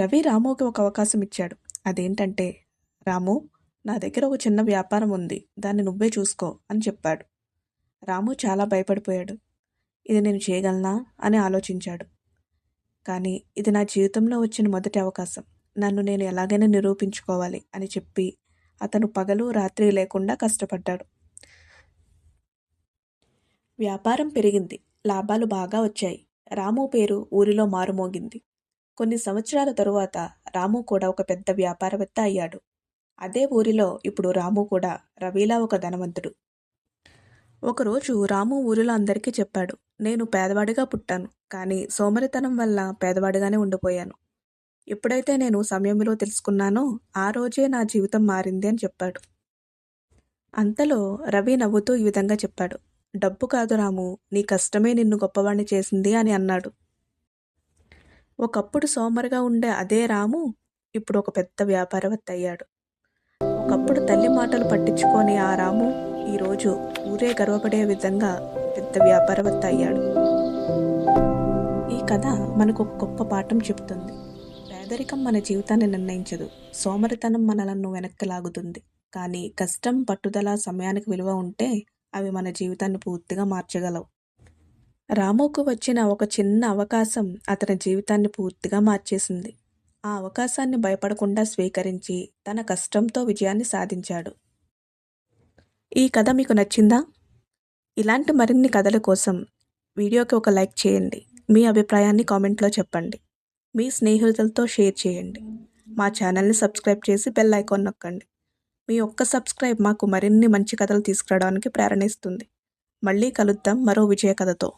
రవి రాముకి ఒక అవకాశం ఇచ్చాడు. అదేంటంటే రాము నా దగ్గర ఒక చిన్న వ్యాపారం ఉంది. దాన్ని నువ్వే చూసుకో అని చెప్పాడు. రాము చాలా భయపడిపోయాడు. ఇది నేను చేయగలనా? అని ఆలోచించాడు. కానీ ఇది నా జీవితంలో వచ్చిన మొదటి అవకాశం. నన్ను నేను ఎలాగైనా నిరూపించుకోవాలి అని చెప్పి అతను పగలు రాత్రి లేకుండా కష్టపడ్డాడు. వ్యాపారం పెరిగింది. లాభాలు బాగా వచ్చాయి. రాము పేరు ఊరిలో మారుమోగింది. కొన్ని సంవత్సరాల తరువాత రాము కూడా ఒక పెద్ద వ్యాపారవేత్త అయ్యాడు. అదే ఊరిలో ఇప్పుడు రాము కూడా రవిలా ఒక ధనవంతుడు. ఒకరోజు రాము ఊరిలో అందరికీ చెప్పాడు నేను పేదవాడిగా పుట్టాను కానీ సోమరితనం వల్ల పేదవాడిగానే ఉండిపోయాను. ఎప్పుడైతే నేను సమయంలో తెలుసుకున్నానో ఆ రోజే నా జీవితం మారింది అని చెప్పాడు. అంతలో రవి నవ్వుతూ ఈ విధంగా చెప్పాడు డబ్బు కాదు రాము నీ కష్టమే నిన్ను గొప్పవాణ్ణి చేసింది అని అన్నాడు. ఒకప్పుడు సోమరిగా ఉండే అదే రాము ఇప్పుడు ఒక పెద్ద వ్యాపారవేత్త అయ్యాడు ఒకప్పుడు తల్లి మాటలు పట్టించుకొని ఆ రాము ఈరోజు ఊరే గర్వపడే విధంగా పెద్ద వ్యాపారవేత్త అయ్యాడు ఈ కథ మనకు ఒక గొప్ప పాఠం చెప్తుంది పేదరికం మన జీవితాన్ని నిర్ణయించదు. సోమరితనం మనలను వెనక్కి లాగుతుంది. కానీ కష్టం పట్టుదల సమయానికి విలువ ఉంటే అవి మన జీవితాన్ని పూర్తిగా మార్చగలవు. రాముకు వచ్చిన ఒక చిన్న అవకాశం అతని జీవితాన్ని పూర్తిగా మార్చేసింది. ఆ అవకాశాన్ని భయపడకుండా స్వీకరించి తన కష్టంతో విజయాన్ని సాధించాడు. ఈ కథ మీకు నచ్చిందా? ఇలాంటి మరిన్ని కథల కోసం వీడియోకి ఒక లైక్ చేయండి. మీ అభిప్రాయాన్ని కామెంట్లో చెప్పండి. మీ స్నేహితులతో షేర్ చేయండి. మా ఛానల్ని సబ్స్క్రైబ్ చేసి బెల్ ఐకాన్ నొక్కండి. మీ ఒక్క సబ్స్క్రైబ్ మాకు మరిన్ని మంచి కథలు తీసుకురావడానికి ప్రేరణ ఇస్తుంది మళ్ళీ కలుద్దాం మరో విజయ కథతో.